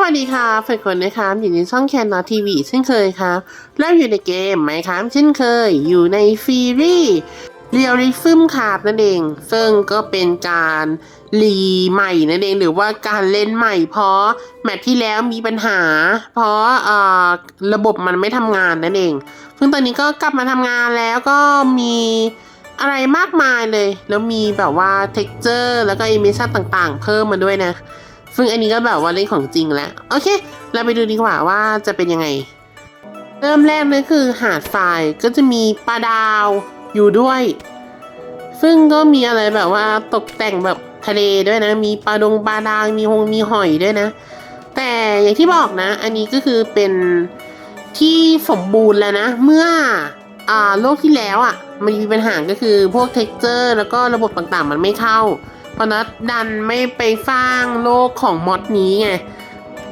วัสดีค่ะเพื่อนคนนะครับอยู่ในช่องแคนนอทีวีเช่นเคยครับแล้วอยู่ในเกมไหมครับเช่นเคย อยู่ในฟีรีเรียลลิซึมคาบนั่นเอง ซึ่งก็เป็นการรีใหม่นั่นเองหรือว่าการเล่นใหม่ เพราะแมตช์ที่แล้วมีปัญหา เพราะเอ่อระบบมันไม่ทำงานนั่นเอง ซึ่งตอนนี้ก็กลับมาทำงานแล้วก็มีอะไรมากมายเลย แล้วมีแบบว่า t e x t อร์แล้วก็ a อ i ิชั่นต่างๆ เพิ่มมาด้วยนะ ซึ่งอันนี้ก็แบบว่าเล่นของจริงแล้ว โอเค เราไปดูดีกว่าว่าจะเป็นยังไง เริ่มแรกเลยคือหาดทรายก็จะมีปลาดาวอยู่ด้วย ซึ่งก็มีอะไรแบบว่าตกแต่งแบบทะเลด้วยนะ มีปลาดงปลาดาวมีหงมีหอยด้วยนะ แต่อย่างที่บอกนะ อันนี้ก็คือเป็นที่สมบูรณ์แล้วนะ เมื่ออ่าโลกที่แล้วอะ มันมีปัญหาก็คือพวกเท็กเจอร์ แล้วก็ระบบต่างๆ มันไม่เข้า นัดดันไม่ไปสร้างโลกของมอดนี้ไง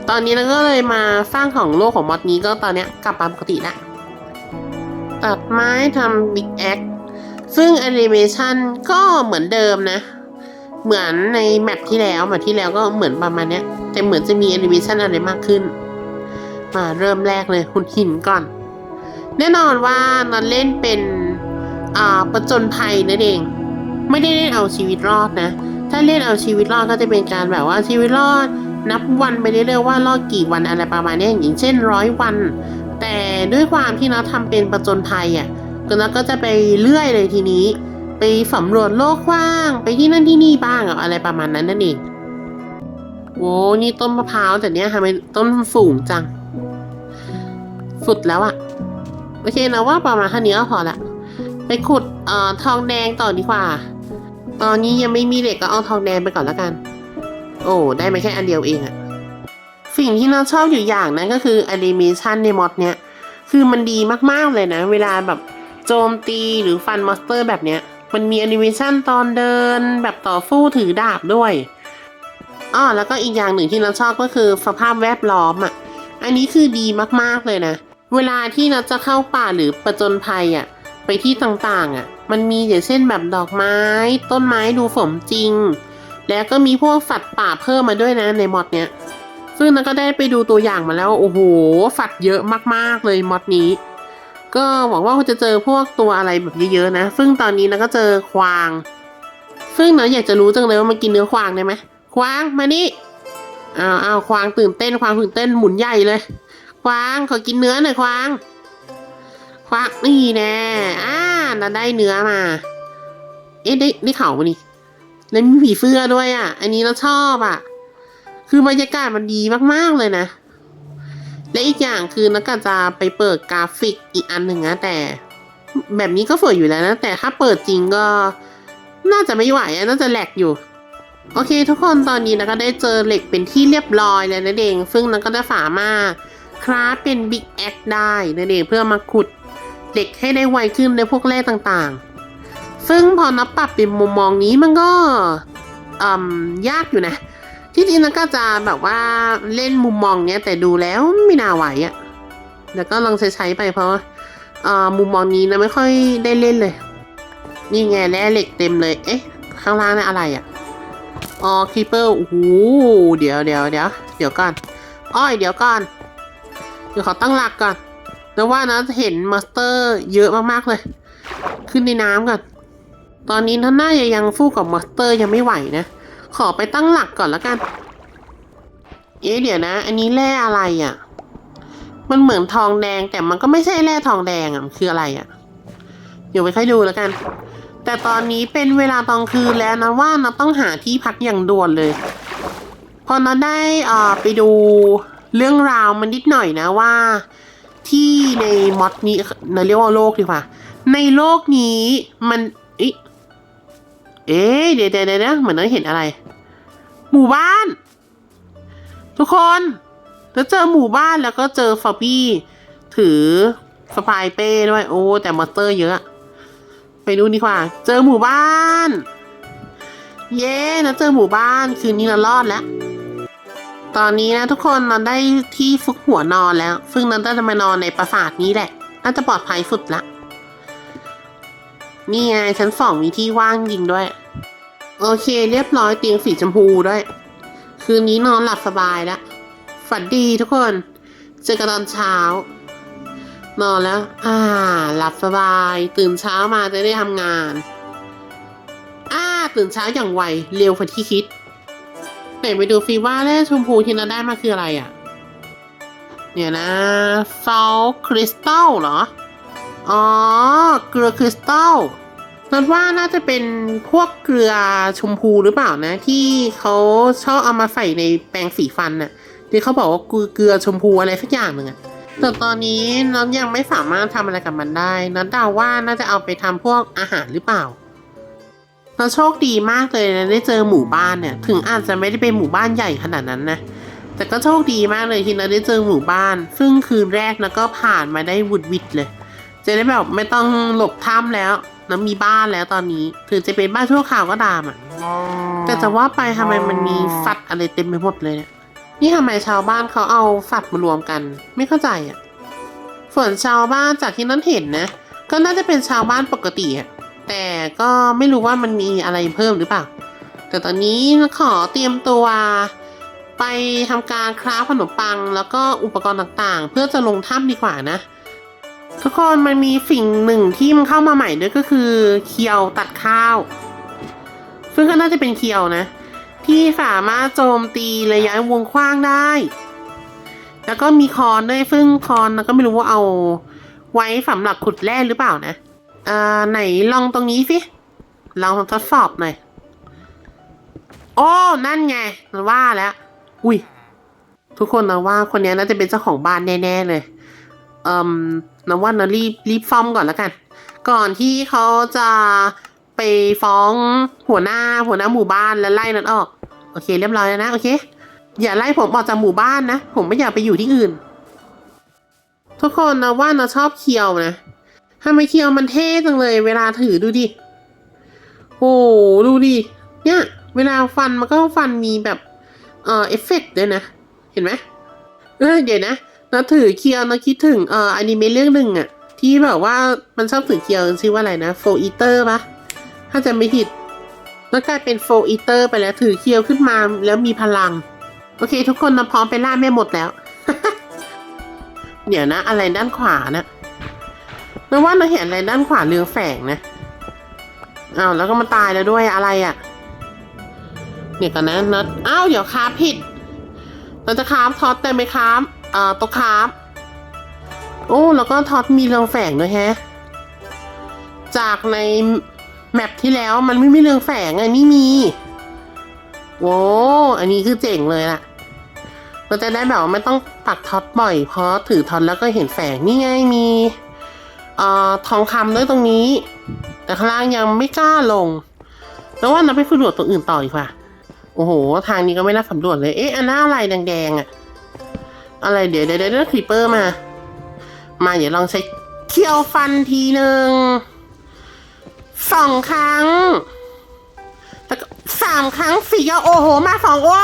ตอนนี้เราก็เลยมาสร้างของโลกของมอดนี้ก็ตอนเนี้ยกลับมาปกติละ ตัดไม้ทำบิ๊กแอค ซึ่งแอนิเมชันก็เหมือนเดิมนะ เหมือนในแมปที่แล้วแมปที่แล้วก็เหมือนประมาณเนี้ย แต่เหมือนจะมีแอนิเมชันอะไรมากขึ้น มาเริ่มแรกเลยหุ่นหินก่อน แน่นอนว่านันเล่นเป็นอ่าประจนภัยนั่นเอง ไม่ได้เล่นเอาชีวิตรอดนะ ถ้าเล่นเอาชีวิตรอดก็จะเป็นการแบบว่าชีวิตรอด นับวันไปเรื่อยๆว่ารอดกี่วันอะไรประมาณนี้อย่างเช่นร้อยวัน แต่ด้วยความที่เราทำเป็นประจนภัยอะก็เราก็จะไปเรื่อยเลยทีนี้ ไปสำรวจโลกกว้าง ไปที่นั่นที่นี่บ้างอะไรประมาณนั้นนั่นเองโอ้นี่ต้นมะพร้าวแต่เนี้ยทำไมต้นสูงจัง สุดแล้วอะโอเคนะว่าประมาณเท่านี้ก็พอละ ไปขุดเอ่อทองแดงต่อดีกว่า ตอนนี้ยังไม่มีเหล็กก็เอาทองแดงไปก่อนแล้วกัน โอ้ได้มาแค่อันเดียวเองอะสิ่งที่เราชอบอยู่อย่างนั้นก็คือแอนิเมชันในมอดเนี้ยคือมันดีมากๆเลยนะ เวลาแบบโจมตีหรือฟันมอนสเตอร์แบบเนี้ย มันมีแอนิเมชันตอนเดินแบบต่อสู้ถือดาบด้วยอ้อแล้วก็อีกอย่างหนึ่งที่เราชอบก็คือสภาพแวดล้อมอะ่ะ อันนี้คือดีมากๆเลยนะ เวลาที่เราจะเข้าป่าหรือประจนภัยอะ่ะ ไปที่ต่างๆอะ่ะ มันมีอย่างเช่นแบบดอกไม้ ต้นไม้ดูสมจริง แล้วก็มีพวกสัตว์ป่าเพิ่มมาด้วยนะในมอดเนี้ย ซึ่งนันก็ได้ไปดูตัวอย่างมาแล้วโอ้โหสัตว์เยอะมากๆเลยมอดนี้ ก็หวังว่าคุณจะเจอพวกตัวอะไรแบบเยอะๆนะ ซึ่งตอนนี้นะก็เจอควาง ซึ่งนาะอยากจะรู้จังเลยว่ามันกินเนื้อควางได้ไหมควางมานี่อ้าวอ้าวควางตื่นเต้นควางตื่นเต้นหมุนใหญ่เลย ควางขอกินเนื้อหน่อยควาง ควางนี่แน่อ่าเราได้เนื้อมา เอ๊ะได้ได้เข่ามานี่แล้วมีผีเสื้อด้วยอะ อันนี้เราชอบอะ คือบรรยากาศมันดีมากๆเลยนะ และอีกอย่างคือนักก็จะไปเปิดกราฟิกอีกอันหนึ่งนะแต่ แบบนี้ก็สวยอยู่แล้วนะ แต่ถ้าเปิดจริงก็ น่าจะไม่ไหวอะน่าจะแหลกอยู่ โอเค ทุกคนตอนนี้นะก็ได้เจอเหล็กเป็นที่เรียบร้อยแล้วนั่นเองซึ่งนักก็จะสามารถคราฟเป็นบิ๊กแอคได้นั่นเองเพื่อมาขุด เหล็กให้ได้ไวขึ้นในพวกแร่ต่างๆ ซึ่งพอนับปรับเป็นมุมมองนี้มันก็อืมยากอยู่นะ ที่จริงนักก็จะแบบว่าเล่นมุมมองเนี้ยแต่ดูแล้วไม่น่าไหวอะ่ะแล้วก็ลองใช้ใช้ไปเพราะาอ่ามุมมองนี้นะไม่ค่อยได้เล่นเลย นี่ไงแร่เหล็กเต็มเลย เอ๊ะ ข้างล่างนี่อะไรอะ่ะอ๋อคีเปอร์โอ้โหเดี๋ยวเดี๋ยวเดี๋ยวเดี๋ยวก่อนอ้อยเดี๋ยวก่อนเดี๋ยวขอตั้งหลักก่อน แล้วว่านะเห็นมาสเตอร์เยอะมากๆเลย ขึ้นในน้ำก่อน ตอนนี้ท่านน่าจะยังฟู่กับมาสเตอร์ยังไม่ไหวนะ ขอไปตั้งหลักก่อนแล้วกัน เอ๊ะเดี๋ยวนะ อันนี้แร่อะไรอะ่ะ มันเหมือนทองแดงแต่มันก็ไม่ใช่แร่ทองแดงอะ่ะมันคืออะไรอะ่ะ เดี๋ยวไปค่อยดูแล้วกัน แต่ตอนนี้เป็นเวลาตอนคืนแล้วนะว่าเราต้องหาที่พักอย่างด่วนเลยพอเราได้อ่าไปดูเรื่องราวมันนิดหน่อยนะว่า ที่ในมอดนี้เราเรียกว่าโลกดีกว่า ในโลกนี้มันเอ๊ะเอ๊ะเดี๋ยวเดี๋ยวเดี๋ยวนะเหมือนเราเห็นอะไร หมู่บ้าน ทุกคนแล้วเจอหมู่บ้านแล้วก็เจอฟอบบี้ถือสปายเป้ด้วย โอ้ แต่มอนสเตอร์เยอะ ไปดูดีกว่า เจอหมู่บ้าน เย้นะเจอหมู่บ้าน คืนนี้เรารอดแล้ว ตอนนี้นะทุกคนนอนได้ที่ฟุกหัวนอนแล้ว ซึ่งนันจะมานอนในปราสาทนี้แหละ น่าจะปลอดภัยสุดละ นี่ไงชั้นสองมีที่ว่างจริงด้วย โอเค เรียบร้อยเตียงสีชมพูด้วย คืนนี้นอนหลับสบายแล้ว ฝันดีทุกคน เจอกันตอนเช้า นอนแล้ว อ่า หลับสบาย ตื่นเช้ามาจะได้ทำงาน อ่า ตื่นเช้าอย่างไว เร็วกว่าที่คิด ไหนไปดูฟีว่าแร่ชมพูที่เราได้มาคืออะไรอะ่ะ เนี่ยนะฟอลคริสตัลเหรอ อ๋อ เกลือคริสตัลนัดว่าน่าจะเป็นพวกเกลือชมพูหรือเปล่านะ ที่เขาชอบเอามาใส่ในแปรงสีฟันน่ะที่เขาบอกว่าเกลือชมพูอะไรสักอย่างหนึ่งอะแต่ตอนนี้น้องยังไม่สามารถทำอะไรกับมันได้นัดเดาว่าน่าจะเอาไปทำพวกอาหารหรือเปล่า เราโชคดีมากเลยนะได้เจอหมู่บ้านเนี่ย ถึงอาจจะไม่ได้เป็นหมู่บ้านใหญ่ขนาดนั้นนะ แต่ก็โชคดีมากเลยที่เราได้เจอหมู่บ้าน ซึ่งคืนแรกนะก็ผ่านมาได้วุดวิดเลย จะได้แบบไม่ต้องหลบถ้ำแล้วนะมีบ้านแล้วตอนนี้ ถึงจะเป็นบ้านชั่วคราวก็ตามอะ แต่จะว่าไปทำไมมันมีสัตว์อะไรเต็มไปหมดเลยเนี่ย นี่ทำไมชาวบ้านเขาเอาสัตว์มารวมกัน ไม่เข้าใจอะส่วนชาวบ้านจากที่นั้นเห็นนะ ก็น่าจะเป็นชาวบ้านปกติอะ แต่ก็ไม่รู้ว่ามันมีอะไรเพิ่มหรือเปล่า แต่ตอนนี้ขอเตรียมตัว ไปทำการคราฟขนมปัง แล้วก็อุปกรณ์ต่างๆ เพื่อจะลงถ้ำดีกว่านะ ทุกคนมันมีสิ่งหนึ่งที่มันเข้ามาใหม่ด้วยก็คือ เคียวตัดข้าว ซึ่งก็น่าจะเป็นเคียวนะ ที่สามารถโจมตีระยะวงกว้างได้ แล้วก็มีคอนด้วยซึ่งคอนก็ไม่รู้ว่าเอาไว้สำหรับขุดแร่หรือเปล่านะ เอ่าไหนลองตรงนี้สิ ลองทดสอบหน่อย โอ้ นั่นไงมันว่าแล้ว อุ้ย ทุกคนนะว่าคนนี้น่าจะเป็นเจ้าของบ้านแน่ๆเลย เอ่มนะว่านะรีบรีบฟ้อมก่อนแล้วกัน ก่อนที่เขาจะไปฟ้องหัวหน้าหัวหน้าหมู่บ้านแล้วไล่นั้นออก โอเค เรียบร้อยแล้วนะ โอเค อย่าไล่ผมออกจากหมู่บ้านนะ ผมไม่อยากไปอยู่ที่อื่น ทุกคนนะว่านะชอบเคียวนะ ทำไมเคียวมันเท่จังเลย เวลาถือดูดิ โอ้ดูดิ เนี่ย เวลาฟันมันก็ฟันมีแบบ เอ่อเอฟเฟกต์ด้วยนะ เห็นไหมเออเดี๋ยวนะเราถือเคียวนะคิดถึงเอ่ออนิเมะเรื่องหนึ่งอะที่แบบว่ามันชอบถือเคียวชื่อว่าอะไรนะโฟอีเตอร์ปะถ้าจะไม่ผิดแล้วกลายเป็นโฟอีเตอร์ไปแล้วถือเคียวขึ้นมาแล้วมีพลัง โอเค ทุกคนนะพร้อมไปล่าแม่หมดแล้ว เดี๋ยวนะ อะไรด้านขวานะ นึกว่าเราเห็นอะไรด้านขวาเรืองแฝงนะอ้าวแล้วก็มาตายแล้วด้วยอะไรอะ่ะเดี๋ยวกันนะนัดอ้าวเดี๋ยวคาผิดเราจะคาบท็อตได้ไหมครับเอ่อตัวคาบโอ้แล้วก็ท็อตมีเรืองแฝงด้วยแฮะจากในแมปที่แล้วมันไม่มีเรืองแฝงไงนี่มีโว้อันนี้คือเจ๋งเลยล่ะเราจะได้แบบไม่ต้องปักท็อตบ่อยเพราะถือท็อตแล้วก็เห็นแฝงนี่ไงมี ออทองคำด้วยตรงนี้ แต่ข้างล่างยังไม่กล้าลง แล้วว่าเราไปสำรวจตัวอื่นต่อดีกว่าโอ้โห ทางนี้ก็ไม่น่าสำรวจเลย เอ๊ะ อันน่าอะไรแดงๆอะอะไรเดี๋ยวเดี๋ยวเดี๋ยวครีเปอร์มา มาเดี๋ยวลองใช้เคี่ยวฟันทีหนึ่งสองครั้งแล้วก็สามครั้งสี่โอ้โห มาสองโอ้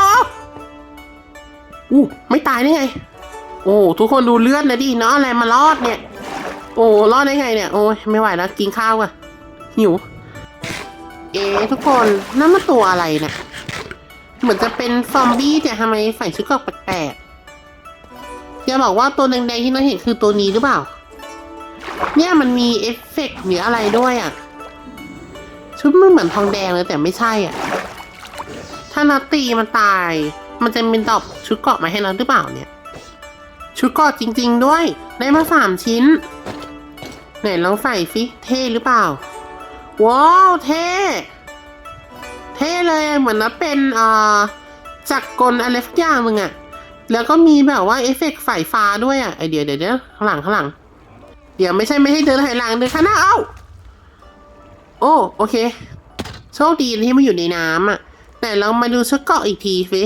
อู้ไม่ตายได้ไง โอ้ทุกคนดูเลือดนะดิเนาะอะไรมารอดเนี่ย โอ้รอดได้ไงเนี่ย โอ้ยไม่ไหวแล้วกินข้าวก่ะหิว เอ๊ทุกคนนั่นมันตัวอะไรเนี่ยเหมือนจะเป็นซอมบี้แต่ทำไมใส่ชุดเกราะแปลกๆอย่าบอกว่าตัวแดงๆที่เราเห็นคือตัวนี้หรือเปล่า เนี่ยมันมีเอฟเฟกต์หรืออะไรด้วยอะ ชุดมันเหมือนทองแดงเลยแต่ไม่ใช่อะ ถ้านัดตีมันตาย มันจะเป็นดอกชุดเกราะมาให้เราหรือเปล่าเนี่ย ชุดเกราะจริง ๆ ด้วย ได้มาสามชิ้น ไหนลองใส่สิเท่หรือเปล่า ว้าว เท่ เท่เลยเหมือนนับเป็นเอ่อจักรกลอะไรสักอย่างมึงอะแล้วก็มีแบบว่าเอฟเฟกต์สายฟ้าด้วยอะไอเดียวเดี๋ยวเดี๋ยวข้างหลังข้างหลัง เดี๋ยวไม่ใช่ไม่ให้เดินถอยหลังเดินข้างหน้าเอ้าโอ้โอเค โชคดีที่มันอยู่ในน้ำอะแต่เรามาดูชุดเกาะอีกทีสิ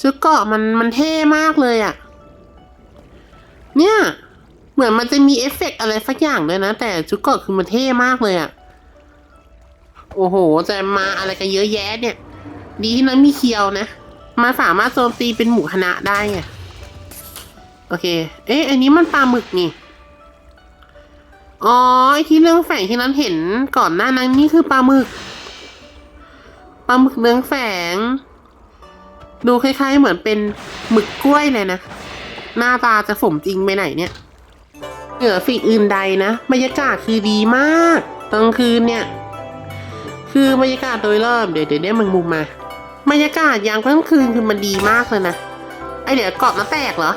ชุดเกาะมันมันเท่มากเลยอะเนี่ย เหมือนมันจะมีเอฟเฟกต์อะไรสักอย่างด้วยนะ แต่ชุดเกราะคือมันเท่มากเลยอะโอ้โหจะมาอะไรกันเยอะแยะเนี่ย ดีที่นั้นมีเคียวนะมาสามารถโจมตีเป็นหมู่คณะได้ไงโอเค เอ๊ะอันนี้มันปลาหมึกนี่อ๋อไอที่เรื่องแฝงที่นั้นเห็นก่อนหน้านั้นนี่คือปลาหมึกปลาหมึกเรื่องแฝง ดูคล้ายๆเหมือนเป็นหมึกกล้วยเลยนะ หน้าตาจะสมจริงไปไหนเนี่ย เหนือสิ่งอื่นใดนะบรรยากาศคือดีมากตอนคืนเนี่ย คือบรรยากาศโดยรอบเดี๋ยวเดี๋ยวได้มึงมุมมาบรรยากาศยามกลางคืนคือมันดีมากเลยนะไอเดี๋ยวเกาะมาแตกเหรอ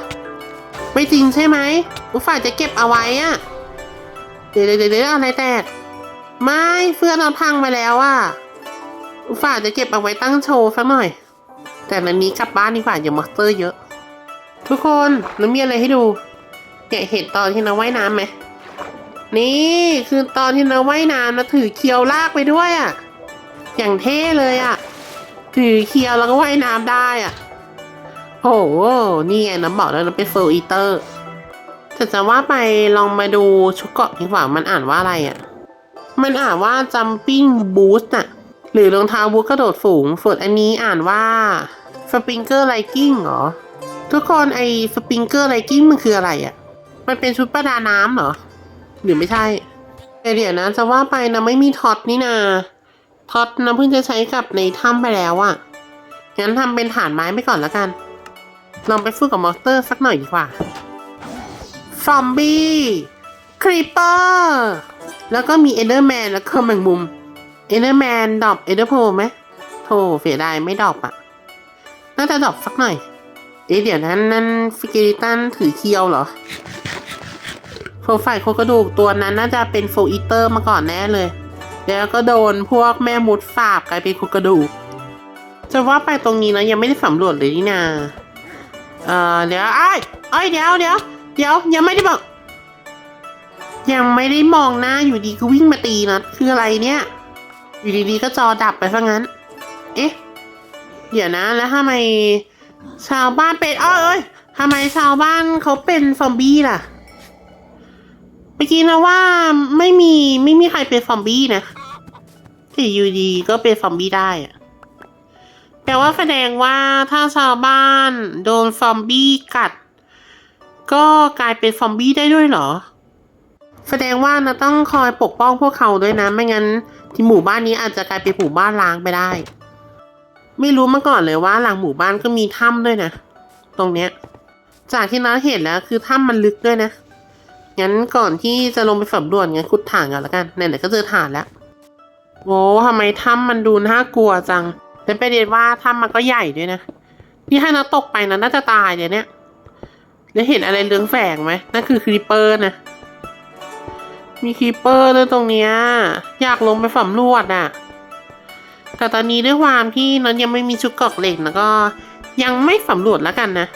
ไม่จริงใช่ไหมอุตส่าจะเก็บเอาไว้อะเดี๋ยวเดี๋ยวเดี๋ยวอะไรแตก ไม่เฟื่อนเอาพังไปแล้วอะอุตส่าจะเก็บเอาไว้ตั้งโชว์สักหน่อย แต่ในนี้กลับบ้านดีกว่าอย่ามอนสเตอร์เยอะ ทุกคนแล้วมีอะไรให้ดู เนี่ยเห็นตอนที่เราว่ายน้ำไหมนี่คือตอนที่เราว่ายน้ำแล้วถือเคียวลากไปด้วยอะอย่างเท่เลยอะถือเคียวแล้วก็ว่ายน้ำได้อะโอ้โหนี่ไงน้ำบอกแล้วเราเป็นโฟอีเตอร์แต่จะว่าไปลองมาดูชุดเกาะดีกว่ามันอ่านว่าอะไรอะมันอ่านว่า jumping boost น่ะ หรือรองเท้าบูทกระโดดสูงส่วนอันนี้อ่านว่า springer liking เหรอทุกคนไอ้ springer liking มันคืออะไรอะ่ะ มันเป็นชุดประดาน้ำเหรอ หรือไม่ใช่แต่เดี๋ยวนะ จะว่าไปนะไม่มีท็อตนี่นาท็อตนะเพิ่งจะใช้กับในถ้ำไปแล้วอะงั้นทำเป็นฐานไม้ไปก่อนแล้วกัน ลองไปสู้กับมอนสเตอร์สักหน่อยดีกว่า ซอมบี้ ครีปเปอร์ แล้วก็มีเอเดอร์แมนแล้วก็แมงมุม เอเดอร์แมนดรอปเอเดอร์โพไหมโธ่เสียดายไม่ดรอปอะน่าจะดรอปสักหน่อย เอ๊ะเดี๋ยวนั้นนั่นฟิกิริตันถือเคียวเหรอ โปรไฟโครงกระดูกตัวนั้นน่าจะเป็นโฟอีเตอร์มาก่อนแน่เลย แล้วก็โดนพวกแม่มุดฝาบกลายเป็นโครงกระดูก จะว่าไปตรงนี้นะยังไม่ได้สำรวจเลยนี่นาเอ่อเดี๋ยวไอ้ไอ้เดี๋ยวเดี๋ยวเดี๋ยวยังไม่ได้บอก ยังไม่ได้มองหน้าอยู่ดีก็วิ่งมาตีนะคืออะไรเนี่ย อยู่ดีๆก็จอดับไปซะงั้น เอ๊ะเดี๋ยวนะแล้วทำไมชาวบ้านเป็นอ้อยเอ้ยทำไมชาวบ้านเขาเป็นซอมบี้ล่ะ มื่อกี้นะว่าไม่มีไม่มีใครเป็นซอมบี้นะแต่อยู่ดีก็เป็นซอมบี้ได้อะแปลว่าแสดงว่าถ้าชาวบ้านโดนซอมบี้กัด ก็กลายเป็นซอมบี้ได้ด้วยเหรอ แสดงว่านะต้องคอยปกป้องพวกเขาด้วยนะ ไม่งั้น ที่หมู่บ้านนี้อาจจะกลายเป็นหมู่บ้านล้างไปได้ ไม่รู้มาก่อนเลยว่าหลังหมู่บ้านก็มีถ้ำด้วยนะ ตรงเนี้ย จากที่น้าเห็นแล้วคือถ้ำมันลึกด้วยนะ งั้นก่อนที่จะลงไปสำรวจงั้นขุดถ่านกันล้วกันไหนๆก็เจอถ่านแล้วโอ้ทำไมถ้ำมันดูน่ากลัวจังแต่ประเด็นว่าถ้ำมันก็ใหญ่ด้วยนะนี่ถ้าน้าตกไปนะน่าจะตายเดี๋ยวเนี้ยแล้วเห็นอะไรเรืองแฝงไหมนั่นคือครีปเปอร์นะมีครีเปอร์ด้วยตรงเนี้ยอยากลงไปสำรวจอะ แต่ตอนนี้ด้วยความที่นั้นยังไม่มีชุดกรอกเหล็กแล้วก็ ยังไม่สำรวจแล้วกันนะ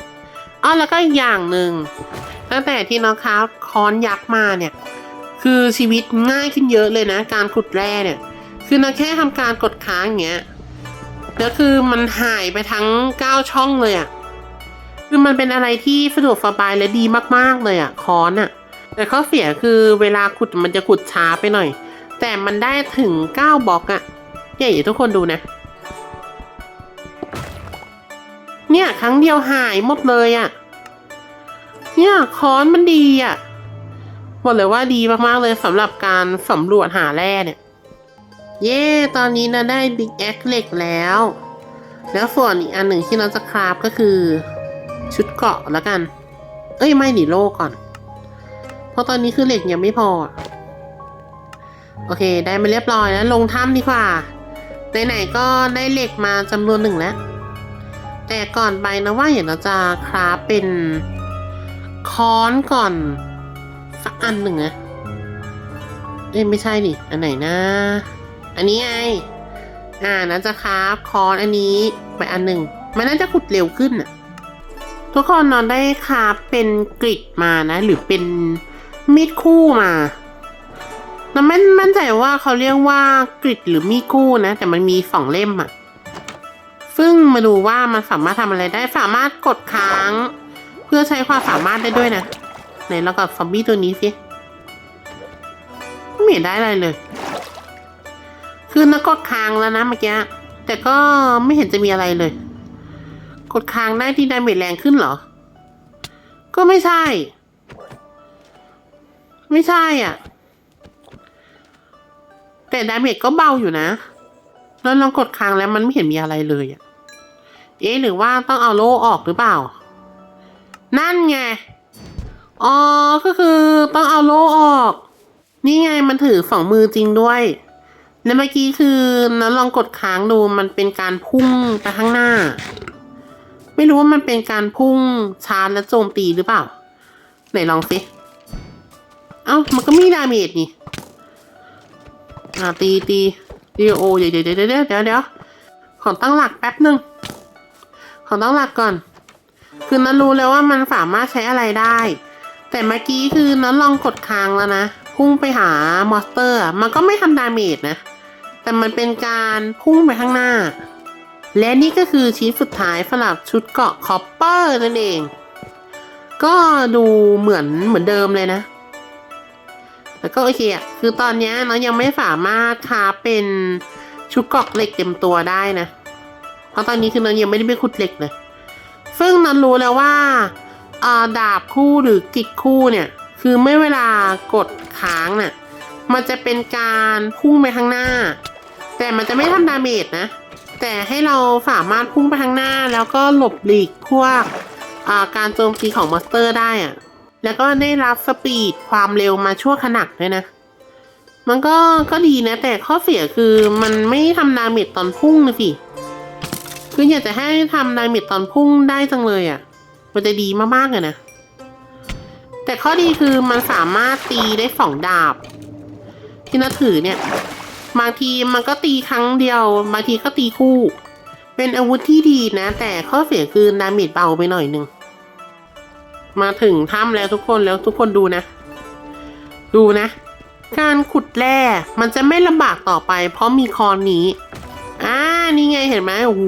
อ้อแล้วก็อีกอย่างหนึ่ง ตั้งแต่ที่น้องคราค้อนยักษ์มาเนี่ย คือชีวิตง่ายขึ้นเยอะเลยนะ การขุดแร่เนี่ย คือนะแค่ทำการกดค้างอย่างเงี้ยแล้วคือมันหายไปทั้งเก้าช่องเลยอะ่ะคือมันเป็นอะไรที่สะดวกสบายและดีมากๆเลยอะ่ะค้อนอะ แต่ข้อเสียคือเวลาขุดมันจะขุดช้าไปหน่อย แต่มันได้ถึงเก้าบล็อกอะเนี่ยอย่าทุกคนดูนะ เนี่ยครั้งเดียวหายหมดเลยอะ เนี่ยค้อนมันดีอะบอกเลยว่าดีมากๆเลยสำหรับการสำรวจหาแร่เนี่ย เย้ตอนนี้เราได้บิ๊กแอคเหล็กแล้ว แล้วส่วนอีกอันหนึ่งที่เราจะคราฟก็คือ ชุดเกาะแล้วกัน เอ้ยไม่หนีโลก่อน เพราะตอนนี้คือเหล็กยังไม่พอ โอเค ได้มาเรียบร้อยแล้วลงถ้ำดีกว่าไหนๆก็ได้เหล็กมาจำนวนหนึ่งแล้ว แต่ก่อนไปนะว่าอย่างเราจะคราฟเป็น ค้อนก่อน สักอันหนึ่งนะเอ้ไม่ใช่ดิอันไหนนะ อันนี้ไงอ่านะจะคราฟค้อนอันนี้ไปอันหนึ่งมันน่าจะขุดเร็วขึ้นอะทุกคนนอนได้คราฟเป็นกริดมานะ หรือเป็นมีดคู่มาเราไม่มั่นใจว่าเขาเรียกว่ากริดหรือมีดคู่นะ แต่มันมีสองเล่มอะซึ่งมาดูว่ามันสามารถทำอะไรได้สามารถกดค้าง พื่อใช้ความสามารถได้ด้วยนะไหนเรากับซอมบี้ตัวนี้สิไม่เห็นได้อะไรเลย คือนักกดค้างแล้วนะเมื่อกี้แต่ก็ไม่เห็นจะมีอะไรเลย กดค้างได้ที่ดาเมจแรงขึ้นเหรอ ก็ไม่ใช่ ไม่ใช่อะ แต่ดาเมจก็เบาอยู่นะแล้วลองกดค้างแล้วมันไม่เห็นมีอะไรเลยอะเอ๊หรือว่าต้องเอาโล่ออกหรือเปล่า นั่นไง อ๋อ ก็คือต้องเอาโล่ออก นี่ไงมันถือสองมือจริงด้วย แล้วเมื่อกี้คือนั้นลองกดค้างดูมันเป็นการพุ่งไปข้างหน้า ไม่รู้ว่ามันเป็นการพุ่งชาร์จและโจมตีหรือเปล่า ไหนลองสิ เอ้า มันก็มีดาเมจนี่อ่าตีตีตีโอเดี๋ยวเดี๋ยวเดี๋ยวเดี๋ยวเดี๋ยวเดี๋ยวขอตั้งหลักแป๊บหนึ่งขอตั้งหลักก่อน คือนั้นรู้แล้วว่ามันสามารถใช้อะไรได้ แต่เมื่อกี้คือนั้นลองกดค้างแล้วนะ พุ่งไปหามอสเตอร์ มันก็ไม่ทำดาเมจนะ แต่มันเป็นการพุ่งไปข้างหน้า และนี่ก็คือชิ้นสุดท้ายสำหรับชุดเกาะคอปเปอร์นั่นเอง ก็ดูเหมือนเหมือนเดิมเลยนะแล้วก็โอเคอะ คือตอนนี้ยน้องยังไม่สามารถคาเป็นชุดเกาะเหล็กเต็มตัวได้นะ เพราะตอนนี้คือน้องยังไม่ได้ไปขุดเหล็กเลย ซึ่งน้องรู้แล้วว่าดาบคู่หรือกิกคู่เนี่ย คือไม่เวลากดค้างน่ะมันจะเป็นการพุ่งไปข้างหน้า แต่มันจะไม่ทำดาเมจนะ แต่ให้เราสามารถพุ่งไปข้างหน้า แล้วก็หลบหลีกพวกการโจมตีของมอนสเตอร์ได้อะแล้วก็ได้รับสปีดความเร็วมาชั่วขณะด้วยนะ มันก็ก็ดีนะ แต่ข้อเสียคือมันไม่ทำดาเมจตอนพุ่งนะสิ คืออยากจะให้ทำดาเมจตอนพุ่งได้จังเลยอะ่ะ มันจะดีมากๆเลยนะ แต่ข้อดีคือมันสามารถตีได้สองดาบ ที่นัถือเนี่ย บางทีมันก็ตีครั้งเดียว บางทีก็ตีคู่ เป็นอาวุธที่ดีนะ แต่ข้อเสียคือดาเมจเบาไปหน่อยนึง มาถึงถ้ำแล้วทุกคนแล้วทุกคนดูนะ ดูนะ การขุดแร่มันจะไม่ลำบากต่อไป เพราะมีคอนนี้อ่า นี่ไงเห็นไหมโอ้โห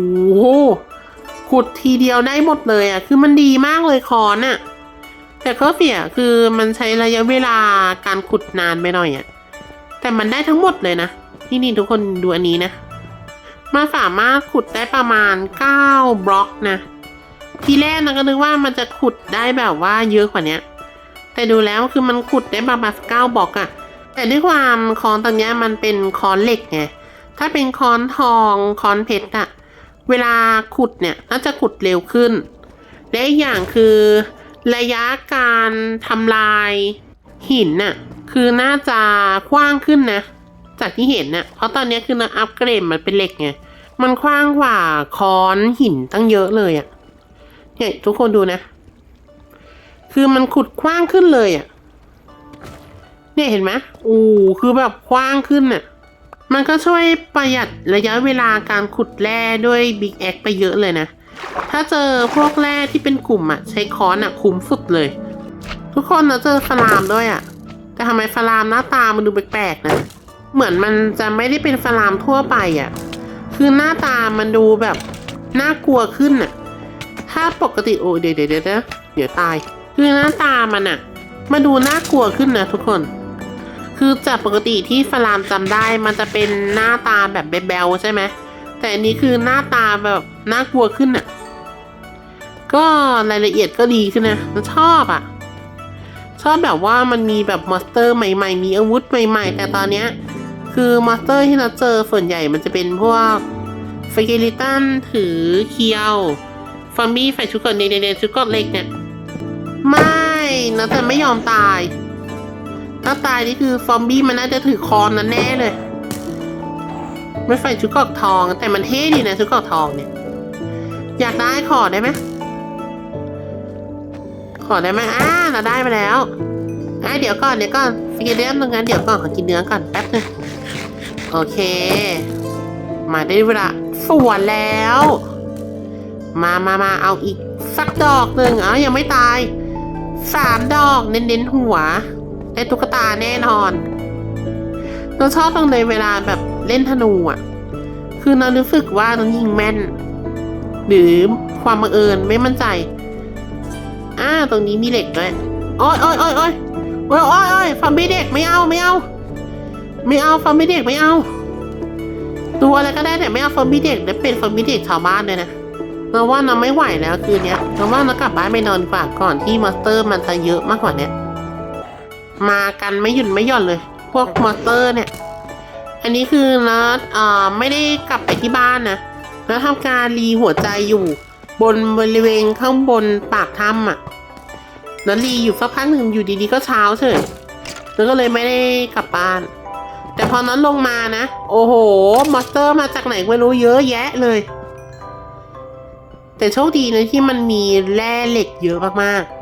ขุดทีเดียวได้หมดเลยอะ คือมันดีมากเลยคอนอะ แต่ข้อเสียคือมันใช้ระยะเวลาการขุดนานไปหน่อยอะ แต่มันได้ทั้งหมดเลยนะที่นี่ทุกคนดูอันนี้นะ มันสามารถขุดได้ประมาณ 9 บล็อกนะ ทีแรกนะก็นึกว่ามันจะขุดได้แบบว่าเยอะกว่านี้แต่ดูแล้วคือมันขุดได้ประมาณเก้าบอกอะแต่ด้วยความคอนตอนนี้มันเป็นคอนเหล็กไง ถ้าเป็นคอนทองคอนเพชรอะเวลาขุดเนี่ยน่าจะขุดเร็วขึ้น และอีกอย่างคือระยะการทำลายหินน่ะคือน่าจะกว้างขึ้นนะ จากที่เห็นน่ะเพราะตอนนี้คือเราอัปเกรดมันเป็นเหล็กไงมันกว้างกว่าคอนหินตั้งเยอะเลยอะเนี่ยทุกคนดูนะ คือมันขุดกว้างขึ้นเลยอะ่ะเนี่ยเห็นไหมอู้คือแบบกว้างขึ้นน่ะ มันก็ช่วยประหยัดระยะเวลาการขุดแร่ด้วยบิ๊กแอคไปเยอะเลยนะ ถ้าเจอพวกแร่ที่เป็นกลุ่มอะใช้ค้อนอะคุ้มสุดเลย ทุกคนนะเจอฟลามด้วยอะแต่ทำไมฟลามหน้าตามันดูแปลกๆนะ เหมือนมันจะไม่ได้เป็นฟลามทั่วไปอะคือหน้าตามันดูแบบน่ากลัวขึ้นอะถ้าปกติโอ้เดี๋ยวเดี๋ยวเดี๋ยวนะเดี๋ยวตาย คือหน้าตามันอะมาดูน่ากลัวขึ้นนะทุกคน คือจากปกติที่ฟลามจำได้มันจะเป็นหน้าตาแบบแบลๆใช่ไหมแต่อันนี้คือหน้าตาแบบน่ากลัวขึ้นอะก็รายละเอียดก็ดีขึ้นนะชอบอะชอบแบบว่ามันมีแบบมอนสเตอร์ใหม่ ๆ มีอาวุธใหม่ ๆ แต่ตอนเนี้ยคือมอนสเตอร์ที่เราเจอส่วนใหญ่มันจะเป็นพวกฟเกลิตันถือเคียวฟอมบี้ใส่ชุดเกราะเนเนชุดเกราะเล็กเนี่ย ไม่นะแต่ไม่ยอมตาย ถ้าตายนี่คือฟอมบี้มันน่าจะถือคอนนั่นแน่เลย ไม่ใส่ชุดกราะทอง แต่มันเท่ดีนะชุดกราะทองเนี่ย อยากได้ขอได้ไหมขอได้ไหมอ่าเราได้ไปแล้วอ่าเดี๋ยวก่อนเดี๋ยวก่อนฟิกเดียมตรงนั้นเดี๋ยวก่อนขอกินเนื้อก่อนแป๊บนึงโอเค มาได้เวลาสวนแล้ว มามามาเอาอีกสักดอกหนึ่งเอ้ายังไม่ตายสามดอกเน้นๆหัว ได้ตุ๊กตาแน่นอนเราชอบตรงเลยเวลาแบบเล่นธนูอะ คือเรารู้สึกว่าเรายิงแม่น หรือความบังเอิญไม่มั่นใจ อ่า ตรงนี้มีเหล็กด้วยโอ้ยโอ้ยโอ้ยโอ้ยโอ้ยโอ้ยโอ้ยฟาร์มบี้เด็กไม่เอาไม่เอา ไม่เอาฟาร์มบี้เด็กไม่เอา ตัวอะไรก็ได้แต่ไม่เอาฟาร์มบี้เด็กและเป็นฟาร์มบี้เด็กชาวบ้านเลยนะเราว่าเราไม่ไหวแล้วคืนเนี้ยเราว่าเรากลับบ้านไปนอนกว่าก่อนที่มอนสเตอร์มันจะเยอะมากกว่าเนี้ มากันไม่หยุดไม่หย่อนเลย พวกมอนสเตอร์เนี่ย อันนี้คือนะอ่าไม่ได้กลับไปที่บ้านนะแล้วทำการรีหัวใจอยู่ บนบริเวณข้างบนปากถ้ำอะแล้วรีอยู่สักพักหนึ่งอยู่ดีๆก็เช้าเฉยแล้วก็เลยไม่ได้กลับบ้าน แต่พอนั้นลงมานะ โอ้โห มอนสเตอร์มาจากไหนไม่รู้เยอะแยะเลย แต่โชคดีนะที่มันมีแร่เหล็กเยอะมากๆ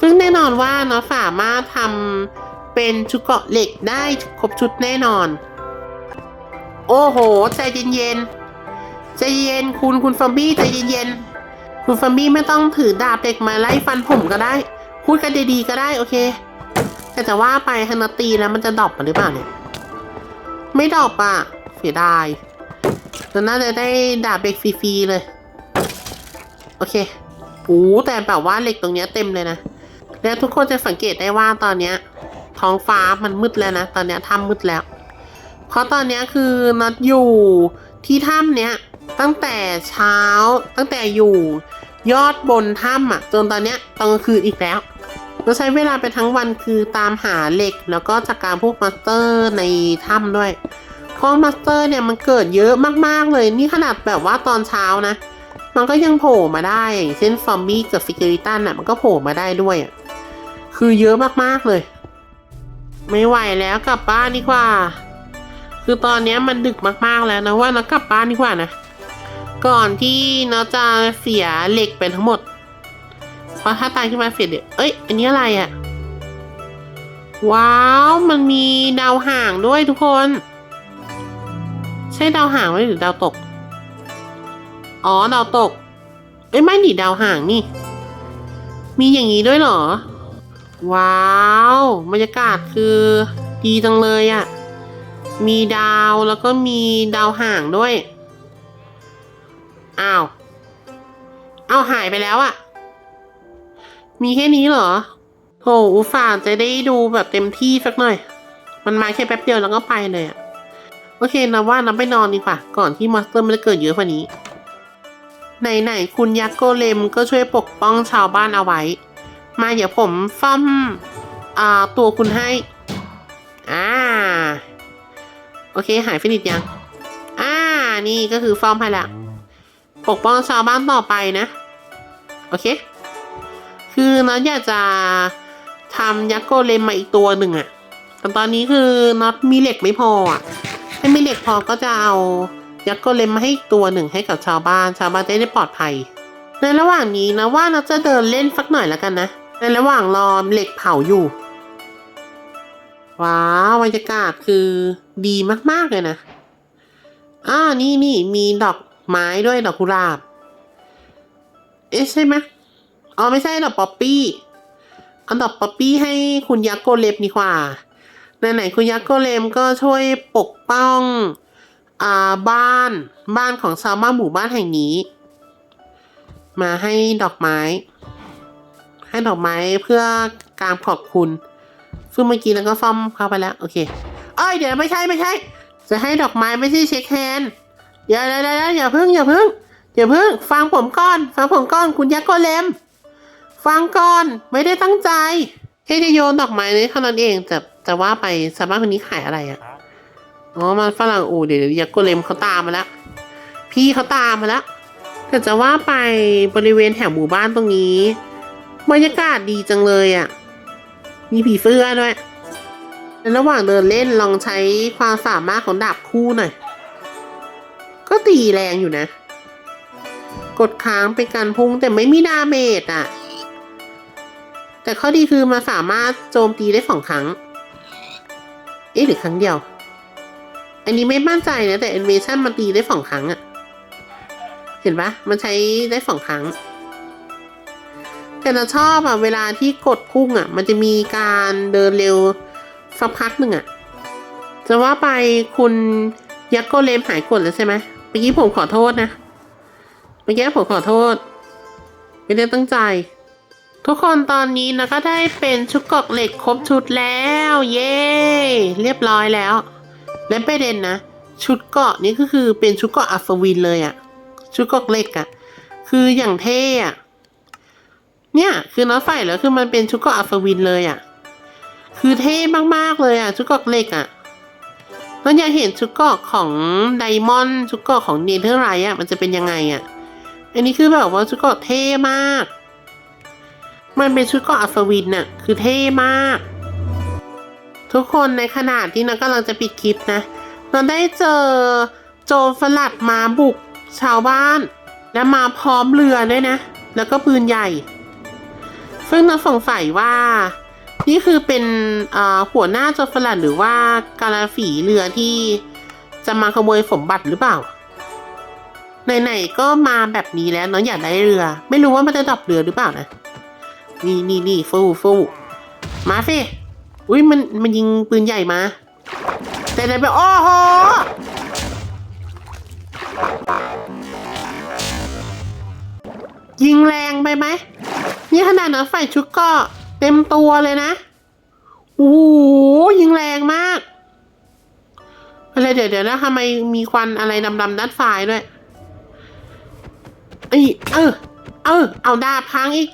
ซึ่งแน่นอนว่าเนาะสามารถทำเป็นชุดเกาะเหล็กได้ครบชุดแน่นอน โอ้โห ใจเย็นๆใจเย็นคุณคุณฟอมบี้ใจเย็นๆคุณฟอมบี้ไม่ต้องถือดาบเหล็กมาไล่ฟันผมก็ได้ พูดกันดีๆก็ได้โอเค แต่จะว่าไปฮันาตีแล้วมันจะดรอปมาหรือเปล่าเนี่ย ไม่ดรอปอะเสียดายเราน่าจะได้ดาบเหล็กฟรีๆเลย โอเคโอ้แต่แบบว่าเหล็กตรงเนี้ยเต็มเลยนะ แล้วทุกคนจะสังเกตได้ว่าตอนเนี้ยท้องฟ้ามันมืดแล้วนะ ตอนเนี้ยถ้ำมืดแล้ว เพราะตอนเนี้ยคือนัดอยู่ที่ถ้ำเนี้ยตั้งแต่เช้าตั้งแต่อยู่ยอดบนถ้ำอะจนตอนเนี้ยตอนกลางคืนอีกแล้วเราใช้เวลาไปทั้งวันคือตามหาเหล็กแล้วก็จัดการพวกมาสเตอร์ในถ้ำด้วยเพราะมาสเตอร์เนี่ยมันเกิดเยอะมากๆเลยนี่ขนาดแบบว่าตอนเช้านะ มันก็ยังโผล่มาได้อย่างเช่นซอมบี้กับฟิกเกอริตันอะมันก็โผล่มาได้ด้วยอะ คือเยอะมากๆเลย ไม่ไหวแล้วกลับบ้านดีกว่า คือตอนนี้มันดึกมากๆแล้วนะว่าเรากลับบ้านดีกว่านะ ก่อนที่เราจะเสียเหล็กไปทั้งหมด เพราะถ้าตายขึ้นมาเสียเด็กเอ้ย อันนี้อะไรอะ่ะ ว้าว มันมีดาวห่างด้วยทุกคน ใช่ดาวห่างไหมหรือดาวตก อ๋อ ดาวตก เอ้ยไม่หนีดาวห่างนี่มีอย่างนี้ด้วยเหรอ ว้าวบรรยากาศคือดีจังเลยอะ่ะ มีดาวแล้วก็มีดาวห่างด้วย อ้าว เอาหายไปแล้วอะ่ะ มีแค่นี้เหรอโหอุตส่าจะได้ดูแบบเต็มที่สักหน่อย มันมาแค่แป๊บเดียวแล้วก็ไปเลยอะโอเคนะว่าน้ำไปนอนดีกว่า ก่อนที่มอนสเตอร์มันจะเกิดเยอะกว่านี้ ไหนๆคุณยักษ์โกเลมก็ช่วยปกป้องชาวบ้านเอาไว้ มาเดี๋ยวผมซ่อมอ่าตัวคุณให้ อ่า โอเค หายฟินิชยัง อ่า นี่ก็คือซ่อมให้ละ ปกป้องชาวบ้านต่อไปนะ โอเค คือน็อตอยากจะทำยักษ์โกเลมมาอีกตัวหนึ่งอะแต่ตอนนี้คือน็อตมีเหล็กไม่พออะถ้ามีเหล็กพอก็จะเอายักษ์โกเลมมาให้อีกตัวหนึ่งให้กับชาวบ้าน ชาวบ้านจะได้ปลอดภัย ในระหว่างนี้นะว่าน็อตจะเดินเล่นสักหน่อยแล้วกันนะ ในระหว่างรอเหล็กเผาอยู่ ว้าวบรรยากาศคือดีมาก ๆ เลยนะอ่านี่นี่มีดอกไม้ด้วยดอกกุหลาบ เอ๊ะใช่ไหมอ๋อไม่ใช่ดอกป๊อปปี้เอาดอกป๊อปปี้ให้คุณยักษ์โกเลมดีกว่าไหนๆคุณยักษ์โกเลมก็ช่วยปกป้องอ่าบ้านบ้านของชาวบ้านหมู่บ้านแห่งนี้ มาให้ดอกไม้ ให้ดอกไม้เพื่อการขอบคุณ ซึ่งเมื่อกี้เราก็ซ่อมเข้าไปแล้ว โอเค เอ้ยเดี๋ยวไม่ใช่ไม่ใช่ จะให้ดอกไม้ไม่ใช่เช็คแฮนด์อย่าอย่าอย่าอย่าเพิ่งอย่าเพิ่งอย่าเพิ่งฟังผมก่อน ฟังผมก่อนคุณยักษ์โกเลมฟังก่อนไม่ได้ตั้งใจแค่จะโยนดอกไม้นี้เท่านั้นเองแต่แต่ว่าไปสาวบ้านคนนี้ขายอะไรอะอ๋อมันฝรั่งอูเดี๋ยวยักษ์โกเลมเขาตามมาแล้วพี่เขาตามมาแล้วแต่จะว่าไปบริเวณแถวหมู่บ้านตรงนี้ บรรยากาศดีจังเลยอะ่ะ มีผีเสื้อด้วยในระหว่างเดินเล่นลองใช้ความสามารถของดาบคู่หน่อย ก็ตีแรงอยู่นะ กดค้างเป็นการพุ่งแต่ไม่มีดาเมจอะ แต่ข้อดีคือมันสามารถโจมตีได้สองครั้ง เอ๊ะหรือครั้งเดียว อันนี้ไม่มั่นใจนะ แต่ a อ i เ a ชันมันตีได้สองครั้งอะ เห็นปะมันใช้ได้สองครั้ง แต่เราชอบอะเวลาที่กดพุ่งอะมันจะมีการเดินเร็วสักพักหนึ่งอะจะว่าไปคุณยักษ์โกเลมหายกดแล้วใช่ไหมเมื่อกี้ผมขอโทษนะ เมื่อกี้ผมขอโทษ ไม่ได้ตั้งใจ ทุกคนตอนนี้นะก็ได้เป็นชุดเกราะเหล็กครบชุดแล้ว เย้เรียบร้อยแล้ว และประเด็นนะ ชุดเกาะนี้ก็คือเป็นชุดเกาะอัศวินเลยอะชุดเกราะเหล็กอะคืออย่างเท่อะ เนี่ยคือน้องใส่แล้วคือมันเป็นชุดเกราะอัศวินเลยอะคือเท่มากๆเลยอะชุดเกราะเหล็กอะเราอยากเห็นชุดเกราะของไดมอนด์ชุดเกราะของเนเธอร์ไรท์อะมันจะเป็นยังไงอะ อันนี้คือแบบว่าชุดเกราะเท่มาก มันเป็นชุดเกราะอัศวินน่ะคือเท่มาก ทุกคนในขณะที่เรากำลังจะปิดคลิปนะเราได้เจอโจรฝลัดมาบุกชาวบ้าน และมาพร้อมเรือด้วยนะ แล้วก็ปืนใหญ่ ซึ่งเราสงสัยว่า นี่คือเป็นหัวหน้าโจรฝลัดหรือว่ากาลาฝีเรือที่จะมาขโมยสมบัติหรือเปล่า ไหนๆก็มาแบบนี้แล้วเน้องอยากได้เรือ ไม่รู้ว่ามันจะดรอปเรือหรือเปล่านะ นี่นี่นี่ฟูฟูมาสิ อุ้ยมันมันยิงปืนใหญ่มา แต่ไหนแบบโอ้โหยิงแรงไปไหม นี่ขนาดนั้นใส่ชุดเก็เต็มตัวเลยนะ โอ้โหยิงแรงมาก อะไรเดี๋ยวเดี๋ยวนะทำไมมีควันอะไรดำๆด้านซ้ายด้วยอ้เออ เออ เอาดาพังอีก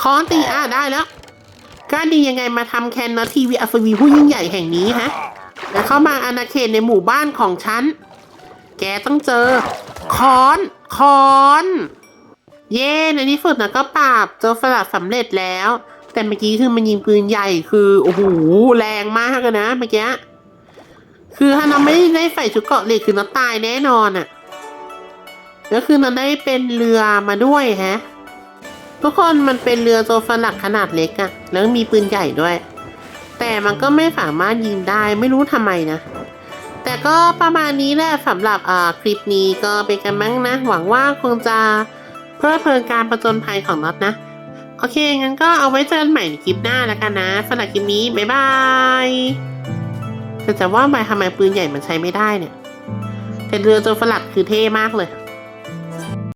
ค้อนตีอะได้แล้วก้าดียังไงมาทำแคนนอทีวีอัฟวีผู้ยิ่งใหญ่แห่งนี้ฮะ แล้วเข้ามาอาณาเขตในหมู่บ้านของฉัน แกต้องเจอ ค้อน ค้อน เย่ในที่สุดนะก็ปราบโจรสลัดสำเร็จแล้ว แต่เมื่อกี้คือมันยิงปืนใหญ่คือโอ้โหแรงมากเลยนะเมื่อกี้คือถ้าเราไม่ได้ใส่ชุดเกราะเหล็กคือเราตายแน่นอนอะ่ะก็คือเราได้เป็นเรือมาด้วยฮะทุกคนมันเป็นเรือโจรสลัดขนาดเล็กอะ่ะแล้วมีปืนใหญ่ด้วย แต่มันก็ไม่สามารถยิงได้ไม่รู้ทำไมนะแต่ก็ประมาณนี้แหละสำหรับอ่าคลิปนี้ก็เป็นกันมั้งนะ หวังว่าคงจะ พื่อเพลินการประจนภัยของน็อตนะ โอเค งั้นก็เอาไว้เจอกันใหม่ในคลิปหน้าแล้วกันนะสำหรับคลิปนี้ บ๊ายบายแต่จะว่าไปทำไมปืนใหญ่มันใช้ไม่ได้เนี่ย แต่เรือโจรฝลัดคือเท่มากเลย